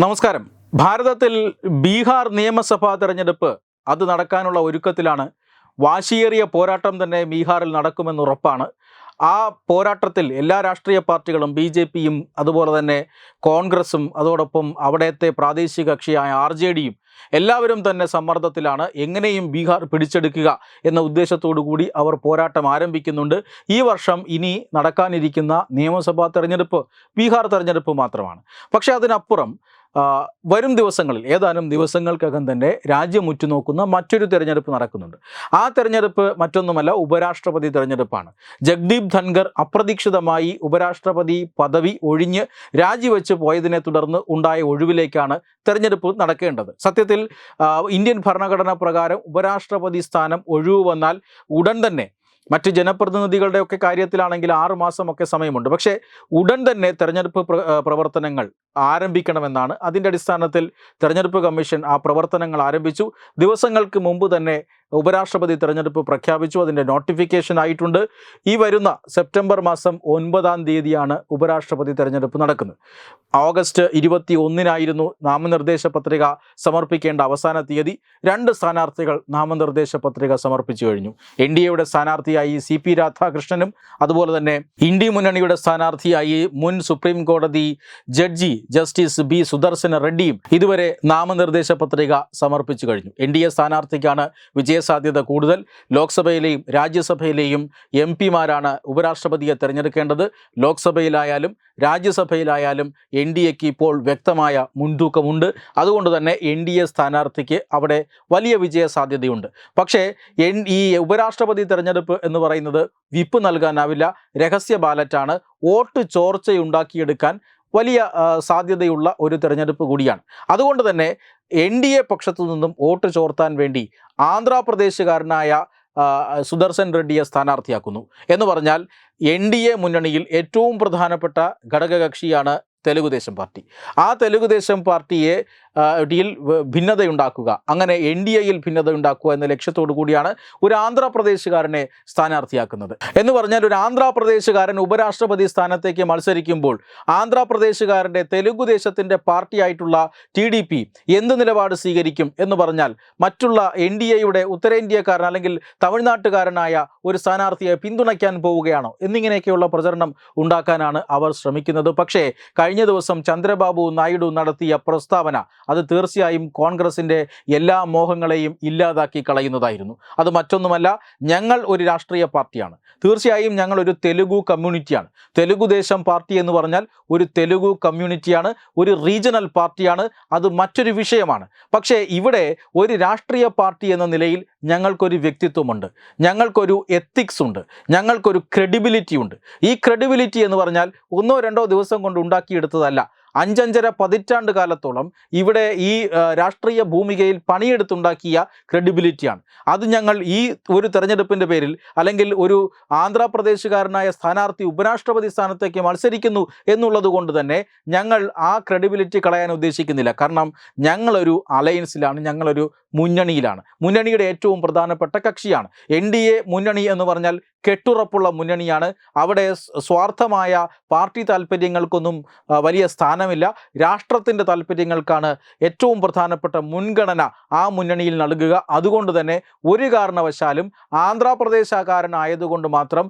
നമസ്കാരം. ഭാരതത്തിൽ ബീഹാർ നിയമസഭാ തെരഞ്ഞെടുപ്പ് അത് നടക്കാനുള്ള ഒരുക്കത്തിലാണ്. വാശിയേറിയ പോരാട്ടം തന്നെ ബീഹാറിൽ നടക്കുമെന്ന് ഉറപ്പാണ്. ആ പോരാട്ടത്തിൽ എല്ലാ രാഷ്ട്രീയ പാർട്ടികളും ബി ജെ പിയും അതുപോലെ തന്നെ കോൺഗ്രസും അതോടൊപ്പം അവിടത്തെ പ്രാദേശിക കക്ഷിയായ ആർ ജെ ഡിയും എല്ലാവരും തന്നെ സമ്മർദ്ദത്തിലാണ്. എങ്ങനെയും ബീഹാർ പിടിച്ചെടുക്കുക എന്ന ഉദ്ദേശത്തോടു കൂടി അവർ പോരാട്ടം ആരംഭിക്കുന്നുണ്ട്. ഈ വർഷം ഇനി നടക്കാനിരിക്കുന്ന നിയമസഭാ തെരഞ്ഞെടുപ്പ് ബീഹാർ തെരഞ്ഞെടുപ്പ് മാത്രമാണ്. പക്ഷേ അതിനപ്പുറം വരും ദിവസങ്ങളിൽ ഏതാനും ദിവസങ്ങൾക്കകം തന്നെ രാജ്യം ഉറ്റുനോക്കുന്ന മറ്റൊരു തെരഞ്ഞെടുപ്പ് നടക്കുന്നുണ്ട്. ആ തെരഞ്ഞെടുപ്പ് മറ്റൊന്നുമല്ല ഉപരാഷ്ട്രപതി തെരഞ്ഞെടുപ്പാണ്. ജഗ്ദീപ് ധൻഖർ അപ്രതീക്ഷിതമായി ഉപരാഷ്ട്രപതി പദവി ഒഴിഞ്ഞ് രാജിവെച്ച് പോയതിനെ തുടർന്ന് ഉണ്ടായ ഒഴിവിലേക്കാണ് തെരഞ്ഞെടുപ്പ് നടക്കേണ്ടത്. സത്യത്തിൽ ഇന്ത്യൻ ഭരണഘടന പ്രകാരം ഉപരാഷ്ട്രപതി സ്ഥാനം ഒഴിവ് വന്നാൽ ഉടൻ തന്നെ മറ്റ് ജനപ്രതിനിധികളുടെ ഒക്കെ കാര്യത്തിലാണെങ്കിൽ ആറുമാസമൊക്കെ സമയമുണ്ട്. പക്ഷേ ഉടൻ തന്നെ തെരഞ്ഞെടുപ്പ് പ്രവർത്തനങ്ങൾ ആരംഭിക്കണമെന്നാണ്. അതിന്റെ അടിസ്ഥാനത്തിൽ തെരഞ്ഞെടുപ്പ് കമ്മീഷൻ ആ പ്രവർത്തനങ്ങൾ ആരംഭിച്ചു. ദിവസങ്ങൾക്ക് മുമ്പ് തന്നെ ഉപരാഷ്ട്രപതി തെരഞ്ഞെടുപ്പ് പ്രഖ്യാപിച്ചു അതിന്റെ നോട്ടിഫിക്കേഷൻ ആയിട്ടുണ്ട്. ഈ വരുന്ന സെപ്റ്റംബർ മാസം ഒൻപതാം തീയതിയാണ് ഉപരാഷ്ട്രപതി തെരഞ്ഞെടുപ്പ് നടക്കുന്നത്. ഓഗസ്റ്റ് ഇരുപത്തി ഒന്നിനായിരുന്നു നാമനിർദ്ദേശ പത്രിക സമർപ്പിക്കേണ്ട അവസാന തീയതി. രണ്ട് സ്ഥാനാർത്ഥികൾ നാമനിർദ്ദേശ പത്രിക സമർപ്പിച്ചു കഴിഞ്ഞു. എൻ ഡി എയുടെ സ്ഥാനാർത്ഥിയായി സി പി രാധാകൃഷ്ണനും അതുപോലെ തന്നെ ഇന്ത്യ മുന്നണിയുടെ സ്ഥാനാർത്ഥിയായി മുൻ സുപ്രീം കോടതി ജഡ്ജി ജസ്റ്റിസ് ബി സുദർശന റെഡ്ഡിയും ഇതുവരെ നാമനിർദ്ദേശ പത്രിക സമർപ്പിച്ചു കഴിഞ്ഞു. എൻ ഡി എ സ്ഥാനാർത്ഥിക്കാണ് വിജയസാധ്യത കൂടുതൽ. ലോക്സഭയിലെയും രാജ്യസഭയിലെയും എം പിമാരാണ് ഉപരാഷ്ട്രപതിയെ തിരഞ്ഞെടുക്കേണ്ടത്. ലോക്സഭയിലായാലും രാജ്യസഭയിലായാലും എൻ ഡി എക്ക് ഇപ്പോൾ വ്യക്തമായ മുൻതൂക്കമുണ്ട്. അതുകൊണ്ട് തന്നെ എൻ ഡി എ സ്ഥാനാർത്ഥിക്ക് അവിടെ വലിയ വിജയ സാധ്യതയുണ്ട്. പക്ഷേ എൻ ഈ ഉപരാഷ്ട്രപതി തിരഞ്ഞെടുപ്പ് എന്ന് പറയുന്നത് വിപ്പ് നൽകാനാവില്ല. രഹസ്യ ബാലറ്റാണ്. വോട്ട് ചോർച്ചയുണ്ടാക്കിയെടുക്കാൻ വലിയ സാധ്യതയുള്ള ഒരു തെരഞ്ഞെടുപ്പ് കൂടിയാണ്. അതുകൊണ്ട് തന്നെ എൻ ഡി എ പക്ഷത്തു നിന്നും വോട്ട് ചോർത്താൻ വേണ്ടി ആന്ധ്രാപ്രദേശുകാരനായ സുദർശൻ റെഡ്ഡിയെ സ്ഥാനാർത്ഥിയാക്കുന്നു. എന്ന് പറഞ്ഞാൽ എൻ ഡി എ മുന്നണിയിൽ ഏറ്റവും പ്രധാനപ്പെട്ട ഘടകകക്ഷിയാണ് തെലുഗുദേശം പാർട്ടി. ആ തെലുഗുദേശം പാർട്ടിയെ ഡിയിൽ ഭിന്നതയുണ്ടാക്കുക. അങ്ങനെ എൻ ഡി എയിൽ ഭിന്നതയുണ്ടാക്കുക എന്ന ലക്ഷ്യത്തോടു കൂടിയാണ് ഒരു ആന്ധ്രാപ്രദേശുകാരനെ സ്ഥാനാർത്ഥിയാക്കുന്നത്. എന്ന് പറഞ്ഞാൽ ഒരു ആന്ധ്രാപ്രദേശുകാരൻ ഉപരാഷ്ട്രപതി സ്ഥാനത്തേക്ക് മത്സരിക്കുമ്പോൾ ആന്ധ്രാപ്രദേശുകാരന്റെ തെലുഗുദേശത്തിന്റെ പാർട്ടിയായിട്ടുള്ള ടി ഡി പി എന്ത് നിലപാട് സ്വീകരിക്കും എന്ന് പറഞ്ഞാൽ മറ്റുള്ള എൻ ഡി എയുടെ ഉത്തരേന്ത്യക്കാരൻ അല്ലെങ്കിൽ തമിഴ്നാട്ടുകാരനായ ഒരു സ്ഥാനാർത്ഥിയെ പിന്തുണയ്ക്കാൻ പോവുകയാണോ എന്നിങ്ങനെയൊക്കെയുള്ള പ്രചരണം ഉണ്ടാക്കാനാണ് അവർ ശ്രമിക്കുന്നത്. പക്ഷേ കഴിഞ്ഞ ദിവസം ചന്ദ്രബാബു നായിഡു നടത്തിയ പ്രസ്താവന അത് തീർച്ചയായും കോൺഗ്രസിന്റെ എല്ലാ മോഹങ്ങളെയും ഇല്ലാതാക്കി കളയുന്നതായിരുന്നു. അത് മറ്റൊന്നുമല്ല ഞങ്ങൾ ഒരു രാഷ്ട്രീയ പാർട്ടിയാണ്. തീർച്ചയായും ഞങ്ങൾ ഒരു തെലുഗു കമ്മ്യൂണിറ്റിയാണ്. തെലുഗുദേശം പാർട്ടി എന്ന് പറഞ്ഞാൽ ഒരു തെലുഗു കമ്മ്യൂണിറ്റിയാണ് ഒരു റീജിയണൽ പാർട്ടിയാണ് അത് മറ്റൊരു വിഷയമാണ്. പക്ഷേ ഇവിടെ ഒരു രാഷ്ട്രീയ പാർട്ടി എന്ന നിലയിൽ ഞങ്ങൾക്കൊരു വ്യക്തിത്വമുണ്ട്. ഞങ്ങൾക്കൊരു എത്തിക്സ് ഉണ്ട്. ഞങ്ങൾക്കൊരു ക്രെഡിബിലിറ്റി ഉണ്ട്. ഈ ക്രെഡിബിലിറ്റി എന്ന് പറഞ്ഞാൽ ഒന്നോ രണ്ടോ ദിവസം കൊണ്ട് ഉണ്ടാക്കിയെടുത്തതല്ല. അഞ്ചഞ്ചര പതിറ്റാണ്ട് കാലത്തോളം ഇവിടെ ഈ രാഷ്ട്രീയ ഭൂമികയിൽ പണിയെടുത്തുണ്ടാക്കിയ ക്രെഡിബിലിറ്റിയാണ്. അത് ഞങ്ങൾ ഈ ഒരു തെരഞ്ഞെടുപ്പിന്റെ പേരിൽ അല്ലെങ്കിൽ ഒരു ആന്ധ്രാപ്രദേശുകാരനായ സ്ഥാനാർത്ഥി ഉപരാഷ്ട്രപതി സ്ഥാനത്തേക്ക് മത്സരിക്കുന്നു എന്നുള്ളത് കൊണ്ട് തന്നെ ഞങ്ങൾ ആ ക്രെഡിബിലിറ്റി കളയാൻ ഉദ്ദേശിക്കുന്നില്ല. കാരണം ഞങ്ങളൊരു അലയൻസിലാണ് ഞങ്ങളൊരു മുന്നണിയിലാണ്. മുന്നണിയുടെ ഏറ്റവും പ്രധാനപ്പെട്ട കക്ഷിയാണ്. എൻ ഡി എ മുന്നണി എന്ന് പറഞ്ഞാൽ കെട്ടുറപ്പുള്ള മുന്നണിയാണ്. അവിടെ സ്വാർത്ഥമായ പാർട്ടി താല്പര്യങ്ങൾക്കൊന്നും വലിയ സ്ഥാനമില്ല. രാഷ്ട്രത്തിന്റെ താല്പര്യങ്ങൾക്കാണ് ഏറ്റവും പ്രധാനപ്പെട്ട മുൻഗണന ആ മുന്നണിയിൽ നൽകുക. അതുകൊണ്ട് തന്നെ ഒരു കാരണവശാലും ആന്ധ്രാപ്രദേശക്കാരനായതുകൊണ്ട് മാത്രം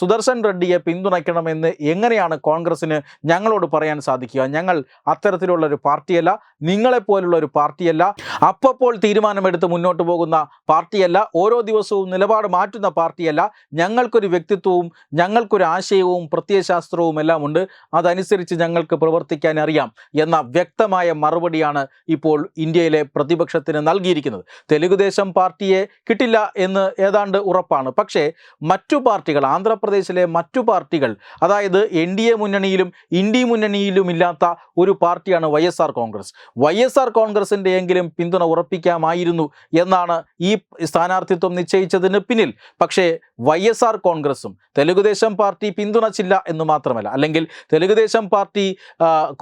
സുദർശൻ റെഡ്ഡിയെ പിന്തുണയ്ക്കണമെന്ന് എങ്ങനെയാണ് കോൺഗ്രസ്സിന് ഞങ്ങളോട് പറയാൻ സാധിക്കുക? ഞങ്ങൾ അത്തരത്തിലുള്ള ഒരു പാർട്ടിയല്ല. നിങ്ങളെപ്പോലുള്ള ഒരു പാർട്ടിയല്ല. അപ്പപ്പോൾ തീരുമാനമെടുത്ത് മുന്നോട്ട് പോകുന്ന പാർട്ടിയല്ല. ഓരോ ദിവസവും നിലപാട് മാറ്റുന്ന പാർട്ടിയല്ല. ഞങ്ങൾക്കൊരു വ്യക്തിത്വവും ഞങ്ങൾക്കൊരു ആശയവും പ്രത്യയശാസ്ത്രവും എല്ലാം ഉണ്ട്. അതനുസരിച്ച് ഞങ്ങൾക്ക് പ്രവർത്തിക്കാൻ അറിയാം എന്ന വ്യക്തമായ മറുപടിയാണ് ഇപ്പോൾ ഇന്ത്യയിലെ പ്രതിപക്ഷത്തിന് നൽകിയിരിക്കുന്നത്. തെലുഗുദേശം പാർട്ടിയെ കിട്ടില്ല എന്ന് ഏതാണ്ട് ഉറപ്പാണ്. പക്ഷേ മറ്റു പാർട്ടികൾ ആന്ധ്രാപ്രദേശിലെ മറ്റു പാർട്ടികൾ അതായത് എൻ ഡി എ മുന്നണിയിലും ഇന്ത്യ മുന്നണിയിലും ഇല്ലാത്ത ഒരു പാർട്ടിയാണ് Y Congress. Y S R കോൺഗ്രസിന്റെ എങ്കിലും പിന്തുണ ഉറപ്പിക്കാമായിരുന്നു എന്നാണ് ഈ സ്ഥാനാർത്ഥിത്വം നിശ്ചയിച്ചതിന് പിന്നിൽ. പക്ഷേ വൈ എസ് ആർ കോൺഗ്രസും തെലുഗുദേശം പാർട്ടി പിന്തുണച്ചില്ല എന്ന് മാത്രമല്ല അല്ലെങ്കിൽ തെലുഗുദേശം പാർട്ടി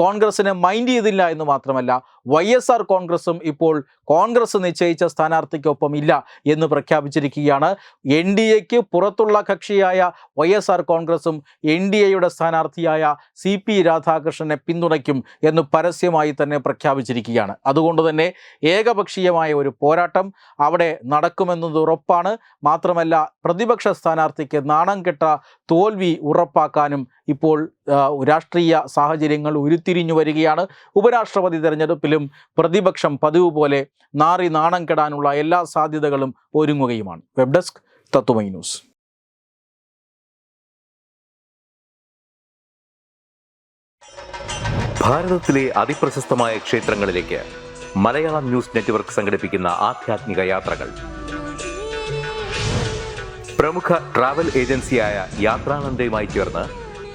കോൺഗ്രസിനെ മൈൻഡ് ചെയ്തില്ല എന്ന് മാത്രമല്ല വൈ എസ് ആർ കോൺഗ്രസും ഇപ്പോൾ കോൺഗ്രസ് നിശ്ചയിച്ച സ്ഥാനാർത്ഥിക്കൊപ്പം ഇല്ല എന്ന് പ്രഖ്യാപിച്ചിരിക്കുകയാണ്. എൻ ഡി എക്ക് പുറത്തുള്ള കക്ഷിയായ വൈ എസ് ആർ കോൺഗ്രസും എൻ ഡി എയുടെ സ്ഥാനാർത്ഥിയായ സി പി രാധാകൃഷ്ണനെ പിന്തുണയ്ക്കും എന്ന് പരസ്യമായി തന്നെ പ്രഖ്യാപിച്ചിരിക്കുകയാണ്. അതുകൊണ്ട് തന്നെ ഏകപക്ഷീയമായ ഒരു പോരാട്ടം അവിടെ നടക്കുമെന്നത് ഉറപ്പാണ്. മാത്രമല്ല പ്രതിപക്ഷ സ്ഥാനാർത്ഥിക്ക് നാണം കെട്ട തോൽവി ഉറപ്പാക്കാനും ഇപ്പോൾ രാഷ്ട്രീയ സാഹചര്യങ്ങൾ ഉരുത്തിരിഞ്ഞു വരികയാണ്. ഉപരാഷ്ട്രപതി തെരഞ്ഞെടുപ്പിലും പ്രതിപക്ഷം പതിവ് പോലെ നാറി നാണം കെടാനുള്ള എല്ലാ സാധ്യതകളും ഒരുങ്ങുകയുമാണ്. Web desk Tatwamayi news. അതിപ്രശസ്തമായ ക്ഷേത്രങ്ങളിലേക്ക് മലയാളം ന്യൂസ് നെറ്റ്വർക്ക് യാത്രകൾ. പ്രമുഖ ട്രാവൽ ഏജൻസിയായ ചേർന്ന്